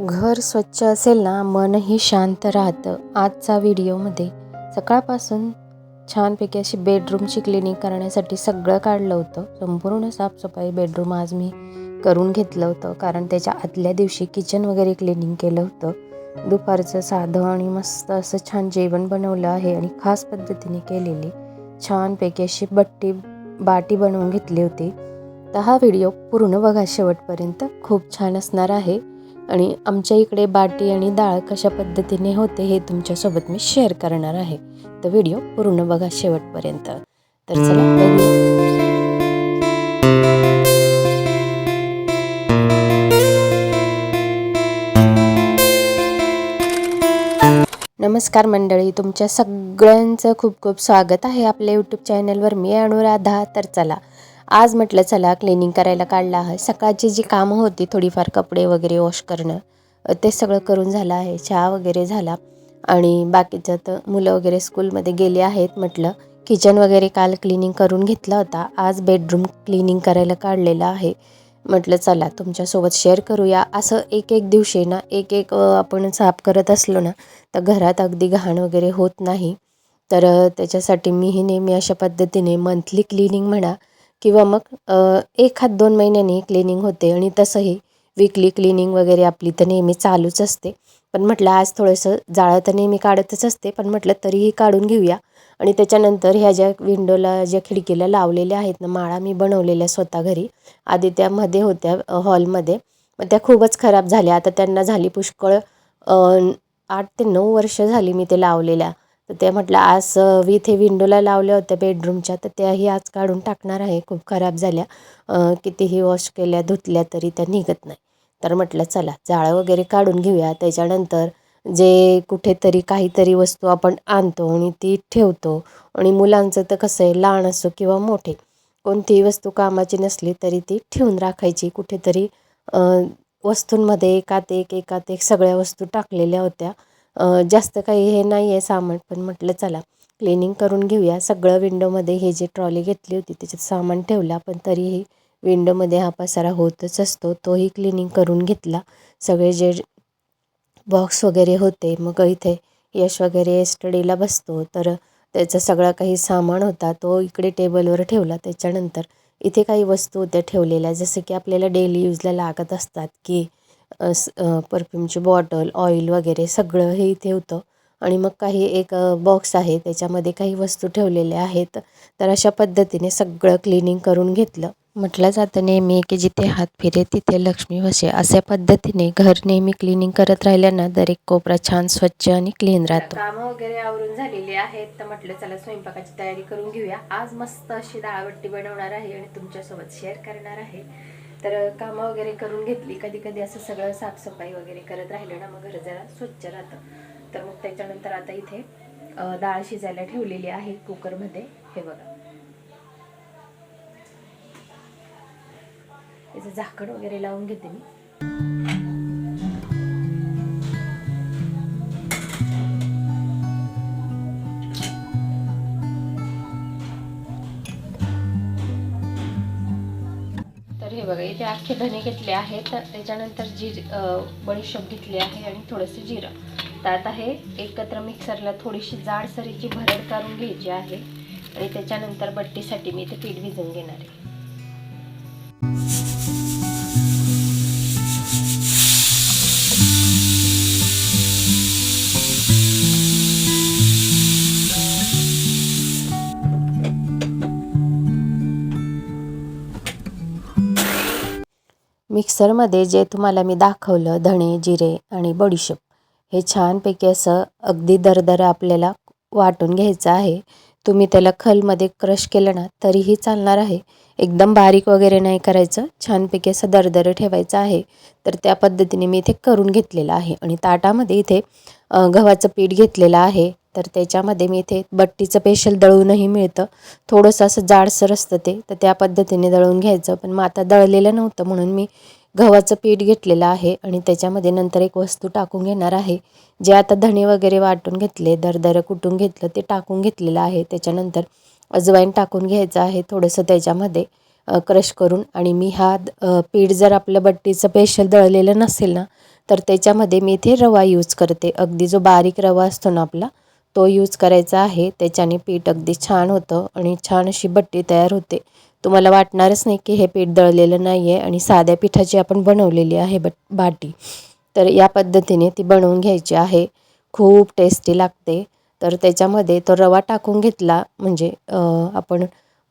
घर स्वच्छ असेल ना मनही शांत राहतं. आजचा व्हिडिओमध्ये सकाळपासून छानपैकी अशी बेडरूमची क्लिनिंग करण्यासाठी सगळं काढलं होतं. संपूर्ण साफसफाई बेडरूम आज मी करून घेतलं होतं. कारण त्याच्या आदल्या दिवशी किचन वगैरे क्लिनिंग केलं होतं. दुपारचं साधं आणि मस्त असं छान जेवण बनवलं आहे आणि खास पद्धतीने केलेली छानपैकी अशी बट्टी बाटी बनवून घेतली होती. तर हा व्हिडिओ पूर्ण बघा शेवटपर्यंत. खूप छान असणार आहे. आणि आमच्या इकडे बाटी आणि डाळ कशा पद्धतीने होते हे तुमच्यासोबत मी शेअर करणार आहे. तर व्हिडिओ पूर्ण बघा शेवटपर्यंत. तर चला नमस्कार मंडळी तुमच्या सगळ्यांचं खूप खूप स्वागत आहे आपल्या यूट्यूब चॅनलवर मी अनुराधा. तर चला आज म्हटलं चला क्लिनिंग करायला काढलं आहे. सकाळची जी कामं होती थोडीफार कपडे वगैरे वॉश करणं ते सगळं करून झालं आहे. चहा वगैरे झाला. आणि बाकीचं तर मुलं वगैरे स्कूलमध्ये गेले आहेत म्हटलं. किचन वगैरे काल क्लिनिंग करून घेतला होता. आज बेडरूम क्लिनिंग करायला काढलेलं आहे. म्हटलं चला तुमच्यासोबत शेअर करूया. असं एक एक दिवशी ना एक एक आपण साफ करत असलो ना तर घरात अगदी घाण वगैरे होत नाही. तर त्याच्यासाठी त्याच्यासाठी मीही नेहमी अशा पद्धतीने मंथली क्लिनिंग म्हणा किंवा मग एखाद दोन महिन्यांनी क्लिनिंग होते आणि तसंही विकली क्लिनिंग वगैरे आपली तर नेहमी चालूच असते. पण म्हटलं आज थोडंसं जाळं तर नेहमी काढतच असते पण म्हटलं तरीही काढून घेऊया. आणि त्याच्यानंतर ह्या ज्या विंडोला ज्या खिडकीला लावलेल्या आहेत ना माळा मी बनवलेल्या स्वतः घरी. आधी त्यामध्ये होत्या हॉलमध्ये मग त्या खूपच खराब झाल्या. आता त्यांना झाली पुष्कळ आठ ते नऊ वर्ष झाली मी ते लावलेल्या. तर त्या म्हटलं आज अ, इथे विंडोला लावल्या होत्या बेडरूमच्या तर त्याही आज काढून टाकणार आहे. खूप खराब झाल्या. कितीही वॉश केल्या धुतल्या तरी त्या निघत नाही. तर म्हटलं चला जाळं वगैरे काढून घेऊया. त्याच्यानंतर जे कुठेतरी काहीतरी वस्तू आपण आणतो आणि ती ठेवतो. आणि मुलांचं तर कसं आहे लहान असो किंवा मोठे कोणतीही वस्तू कामाची नसली तरी ती ठेवून राखायची. कुठेतरी वस्तूंमध्ये एकात एक एकात एक सगळ्या वस्तू टाकलेल्या होत्या. जास्त काही हे नाही आहे सामान पण म्हटलं चला क्लिनिंग करून घेऊया. सगळं विंडोमध्ये हे जे ट्रॉली घेतली होती त्याच्यात सामान ठेवला पण तरीही विंडोमध्ये हा पसारा होतच असतो. तोही क्लिनिंग करून घेतला. सगळे जे बॉक्स वगैरे होते मग इथे यश वगैरे स्टडीला बसतो. तर त्याचा सगळा काही सामान होता तो इकडे टेबलवर ठेवला. त्याच्यानंतर इथे काही वस्तू होत्या ठेवलेल्या जसं की आपल्याला डेली यूजला लागत असतात की परफ्यूमची बॉटल ऑइल वगैरे सगळं हे इथे होतं. आणि मग काही एक बॉक्स आहे त्याच्यामध्ये काही वस्तू ठेवलेल्या आहेत. तर अशा पद्धतीने सगळं क्लिनिंग करून घेतलं. म्हटलं जातं नेहमी की जिथे हात फिरे तिथे लक्ष्मी वसे अशा पद्धतीने घर नेहमी क्लिनिंग करत राहिल्यानं दर एक कोपरा छान स्वच्छ आणि क्लीन राहतो. कामं वगैरे आवरून झालेली आहेत. तर म्हटलं चला स्वयंपाकाची तयारी करून घेऊया. आज मस्त अशी दाळवट्टी बनवणार आहे आणि तुमच्यासोबत शेअर करणार आहे. तर कामं वगैरे करून घेतली. कधी कधी असं सगळं साफसफाई वगैरे करत राहिलं ना मग घर जरा स्वच्छ राहतं. तर मग त्याच्यानंतर आता इथे डाळ शिजायला ठेवलेली आहे कुकरमध्ये. हे बघा. त्याचं झाकण वगैरे लावून घेते मी. बघा इथे अख्खे धने घेतले आहेत. त्याच्यानंतर जीर बडीशेप घेतली आहे आणि थोडंसं जिरं. तर आता हे एकत्र मिक्सरला थोडीशी जाडसरीची भरड काढून घ्यायची आहे. आणि त्याच्यानंतर बट्टीसाठी मी इथे पीठ भिजवून घेणार आहे. मिक्सरमध्ये जे तुम्हाला मी दाखवलं धणे जिरे आणि बडीशेप हे छानपैकी असं अगदी दरदर आपल्याला वाटून घ्यायचं आहे. तुम्ही त्याला खलमध्ये क्रश केलं ना तरीही चालणार आहे. एकदम बारीक वगैरे नाही करायचं छानपैकी असं दरदर ठेवायचं आहे. तर त्या पद्धतीने मी इथे करून घेतलेलं आहे. आणि ताटामध्ये इथे गव्हाचं पीठ घेतलेलं आहे. तर त्याच्यामध्ये मी इथे बट्टीचं पेशल दळूनही मिळतं. थोडंसं असं जाडसर असतं ते तर त्या पद्धतीने दळून घ्यायचं. पण मग आता दळलेलं नव्हतं म्हणून मी गव्हाचं पीठ घेतलेलं आहे आणि त्याच्यामध्ये नंतर एक वस्तू टाकून घेणार आहे. जे आता धणे वगैरे वाटून घेतले दरदर कुटून घेतलं ते टाकून घेतलेलं आहे. त्याच्यानंतर अजवाईन टाकून घ्यायचं आहे थोडंसं त्याच्यामध्ये क्रश करून. आणि मी हा पीठ जर आपलं बट्टीचं पेशल दळलेलं नसेल ना तर त्याच्यामध्ये मी इथे रवा यूज करते. अगदी जो बारीक रवा असतो ना आपला तो यूज करायचा आहे. त्याच्याने पीठ अगदी छान होतं आणि छान अशी बट्टी तयार होते. तुम्हाला वाटणारच नाही की हे पीठ दळलेलं नाही आहे आणि साध्या पिठाची आपण बनवलेली आहे बट बाटी. तर या पद्धतीने ती बनवून घ्यायची आहे. खूप टेस्टी लागते. तर त्याच्यामध्ये तो रवा टाकून घेतला म्हणजे आपण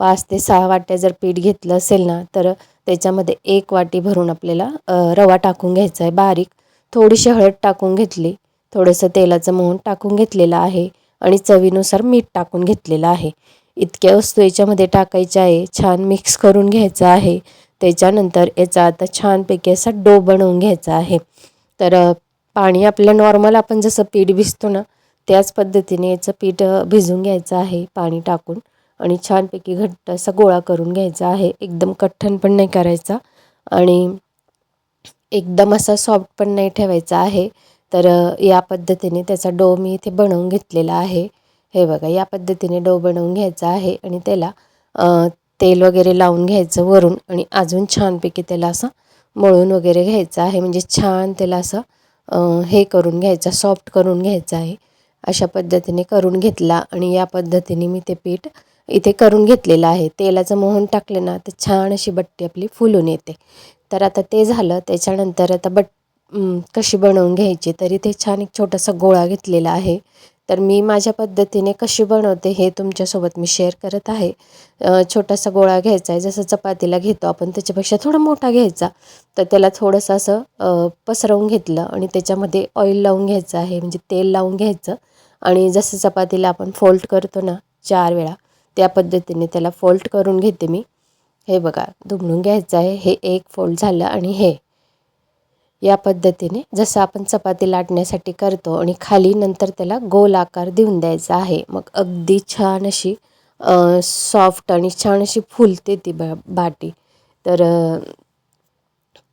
पाच ते सहा वाट्या जर पीठ घेतलं असेल ना तर त्याच्यामध्ये एक वाटी भरून आपल्याला रवा टाकून घ्यायचा आहे बारीक. थोडीशी हळद टाकून घेतली. थोडंसं तेलाचं मोहन टाकून घेतलेलं आहे आणि चवीनुसार मीठ टाकून घेतलेलं आहे. इतक्या वस्तू याच्यामध्ये टाकायच्या आहे. छान मिक्स करून घ्यायचं आहे. त्याच्यानंतर याचा आता छानपैकी असा डो बनवून घ्यायचा आहे. तर पाणी आपलं नॉर्मल आपण जसं पीठ भिजतो ना त्याच पद्धतीने याचं पीठ भिजून घ्यायचं आहे पाणी टाकून. आणि छानपैकी घट्ट असा गोळा करून घ्यायचा आहे. एकदम कठ्ठन पण नाही करायचा. आणि एकदम असा सॉफ्ट पण नाही ठेवायचा आहे. तर या पद्धतीने त्याचा डो मी इथे बनवून घेतलेला आहे. हे बघा या पद्धतीने डो बनवून घ्यायचा आहे आणि त्याला तेल वगैरे लावून घ्यायचं वरून आणि अजून छानपैकी त्याला असं मळून वगैरे घ्यायचं आहे. म्हणजे छान त्याला असं हे करून घ्यायचं सॉफ्ट करून घ्यायचं आहे. अशा पद्धतीने करून घेतला आणि या पद्धतीने मी ते पीठ इथे करून घेतलेलं आहे. तेलाचं मोहन टाकलं ना तर छान अशी बट्टी आपली फुलून येते. तर आता ते झालं त्याच्यानंतर आता बट कशी बनवून घ्यायची तरी ते छान एक छोटासा गोळा घेतलेला आहे. तर मी माझ्या पद्धतीने कशी बनवते हे तुमच्यासोबत मी शेअर करत आहे. छोटासा गोळा घ्यायचा आहे. जसं चपातीला घेतो आपण त्याच्यापेक्षा थोडा मोठा घ्यायचा. तर त्याला थोडंसं असं पसरवून घेतलं आणि त्याच्यामध्ये ऑइल लावून घ्यायचं आहे. म्हणजे तेल लावून घ्यायचं. आणि जसं चपातीला आपण फोल्ड करतो ना चार वेळा त्या पद्धतीने त्याला फोल्ड करून घेते मी. हे बघा दुमडून घ्यायचं आहे. हे एक फोल्ड झालं आणि हे या पद्धतीने जसं आपण चपाती लाटण्यासाठी करतो आणि खाली नंतर त्याला गोल आकार देऊन द्यायचा आहे. मग अगदी छान अशी सॉफ्ट आणि छान अशी फुलते ती बा बाटी. तर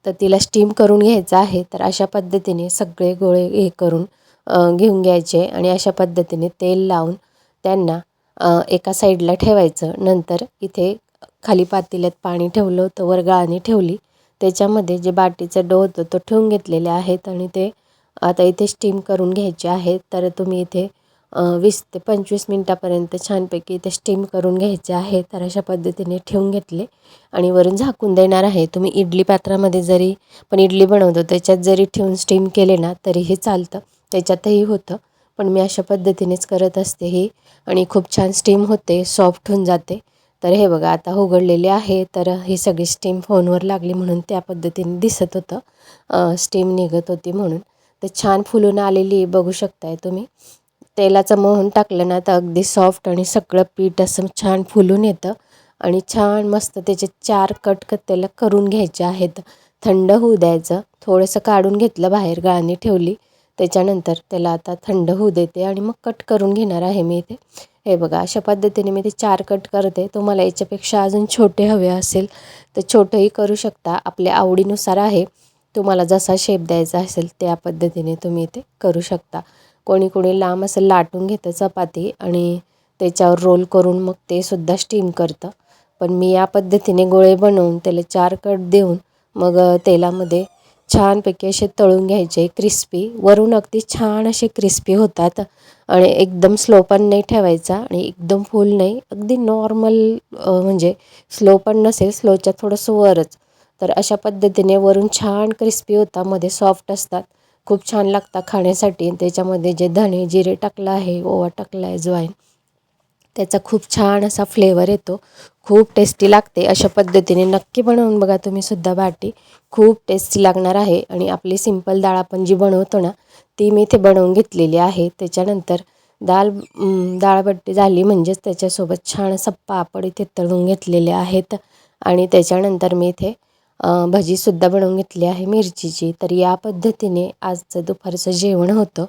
तर तिला स्टीम करून घ्यायचं आहे. तर अशा पद्धतीने सगळे गोळे हे करून घेऊन घ्यायचे आणि अशा पद्धतीने तेल लावून त्यांना एका साईडला ठेवायचं. नंतर इथे खाली पातेल्यात पाणी ठेवलं होतं वर गाळणी ठेवली. त्याच्यामध्ये जे बाटीचं डो होतं तो ठेवून घेतलेले आहेत आणि ते आता इथे स्टीम करून घ्यायचे आहेत. तर तुम्ही इथे वीस ते पंचवीस मिनटापर्यंत छानपैकी इथे स्टीम करून घ्यायचे आहे तर अशा पद्धतीने ठेवून घेतले आणि वरून झाकून देणार आहे. तुम्ही इडली पात्रामध्ये जरी पण इडली बनवतो त्याच्यात जरी ठेवून स्टीम केले ना तरीही चालतं. त्याच्यातही होतं. पण मी अशा पद्धतीनेच करत असते ही. आणि खूप छान स्टीम होते सॉफ्ट होऊन जाते. तर हे बघा आता उघडलेले आहे. तर ही सगळी स्टीम फोनवर लागली म्हणून त्या पद्धतीने दिसत होतं. स्टीम निघत होती म्हणून. तर छान फुलून आलेली बघू शकताय तुम्ही. तेलाचं मोहन टाकलं ना तर अगदी सॉफ्ट आणि सगळं पीठ असं छान फुलून येतं. आणि छान मस्त त्याचे चार कट कट त्याला करून घ्यायचे आहेत. थंड होऊ द्यायचं. थोडंसं काढून घेतलं बाहेर गाळणी ठेवली. त्याच्यानंतर त्याला आता थंड होऊ देते आणि मग कट करून घेणार आहे मी इथे. हे बघा अशा पद्धतीने मी ते चार कट करते. तुम्हाला याच्यापेक्षा अजून छोटे हवे असेल तर छोटंही करू शकता. आपल्या आवडीनुसार आहे. तुम्हाला जसा शेप द्यायचा असेल त्या पद्धतीने तुम्ही ते करू शकता. कोणी कोणी लांब असं लाटून घेतं चपाती आणि त्याच्यावर रोल करून मग ते सुद्धा स्टीम करतं. पण मी या पद्धतीने गोळे बनवून त्याला चार कट देऊन मग तेलामध्ये छानपैकी असे तळून घ्यायचे क्रिस्पी वरून अगदी छान असे क्रिस्पी होतात आणि एकदम स्लो पण नाही ठेवायचा आणि एकदम फुल नाही. अगदी नॉर्मल म्हणजे स्लो पण नसेल स्लोच्या थोडंसं वरच. तर अशा पद्धतीने वरून छान क्रिस्पी होता मध्ये सॉफ्ट असतात. खूप छान लागतात खाण्यासाठी. त्याच्यामध्ये जे धणे जिरे टाकलं आहे ओवा टाकला आहे ज्वाईन त्याचा खूप छान असा फ्लेवर येतो. खूप टेस्टी लागते. अशा पद्धतीने नक्की बनवून बघा तुम्ही सुद्धा बाटी. खूप टेस्टी लागणार आहे. आणि आपली सिंपल डाळ आपण जी बनवतो ना ती मी इथे बनवून घेतलेली आहे. त्याच्यानंतर दाल डाळबट्टी झाली म्हणजेच त्याच्यासोबत छान असं पापड इथे तळून घेतलेले आहेत. आणि त्याच्यानंतर मी इथे भजीसुद्धा बनवून घेतली आहे मिरचीची. तर या पद्धतीने आजचं दुपारचं जेवण होतं.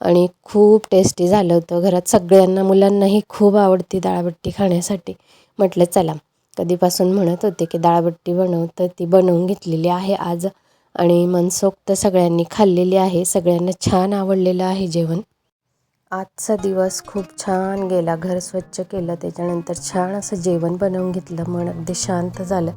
आणि खूप टेस्टी झालं होतं घरात सगळ्यांना मुलांनाही खूप आवडती डाळबट्टी खाण्यासाठी. म्हटलं चला. कधीपासून म्हणत होते की डाळबट्टी बनव तर ती बनवून घेतलेली आहे आज. आणि मनसोक्त सगळ्यांनी खाल्लेली आहे. सगळ्यांना छान आवडलेलं आहे जेवण. आजचा दिवस खूप छान गेला. घर स्वच्छ केलं. त्याच्यानंतर छान असं जेवण बनवून घेतलं. मन अगदी शांत झालं.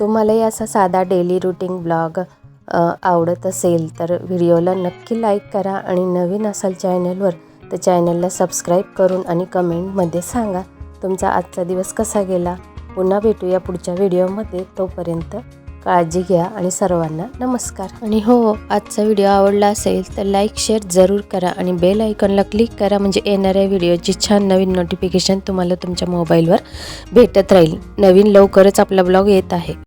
तुम्हालाही असा साधा डेली रुटीन ब्लॉग आवडत असेल तर व्हिडिओला नक्की लाईक करा आणि नवीन असाल चॅनलवर तर चॅनलला सबस्क्राईब करून आणि कमेंटमध्ये सांगा तुमचा आजचा दिवस कसा गेला. पुन्हा भेटूया पुढच्या व्हिडिओमध्ये. तोपर्यंत काळजी घ्या आणि सर्वांना नमस्कार. आणि हो आजचा व्हिडिओ आवडला असेल तर लाईक शेअर जरूर करा आणि बेल आयकॉनला क्लिक करा म्हणजे येणाऱ्या व्हिडिओची छान नवीन नोटिफिकेशन तुम्हाला तुमच्या मोबाईलवर भेटत राहील. नवीन लवकरच आपला ब्लॉग येत आहे.